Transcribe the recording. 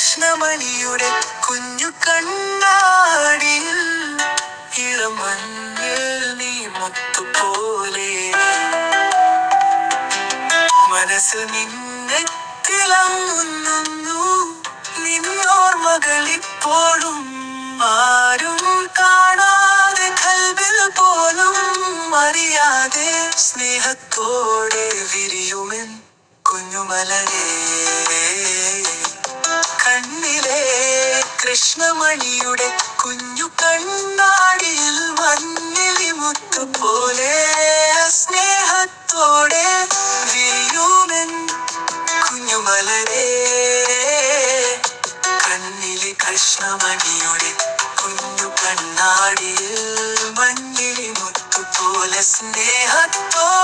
കൃഷ്ണമണിയുടെ കുഞ്ഞു കണ്ണാടിയിൽ ഇളമഞ്ഞിൽ നീ മുത്തുപോലെ മനസ്സ് നിന്നെ തിളങ്ങുന്നു നിന്നോർമകളിപ്പോഴും ആരും കാണാതെ കൽവിൽ പോലും അറിയാതെ സ്നേഹത്തോടെ വിരിയുമെൻ കുഞ്ഞുമലരേ കൃഷ്ണമണിയുടെ കുഞ്ഞു കണ്ണാടിയിൽ മഞ്ഞിലി മുത്തുപോലെ സ്നേഹത്തോടെ വിരിയൂമൻ കുഞ്ഞുമലരേ. കണ്ണിലെ കൃഷ്ണമണിയുടെ കുഞ്ഞു കണ്ണാടിയിൽ മഞ്ഞിലി മുത്തുപോലെ സ്നേഹത്തോടെ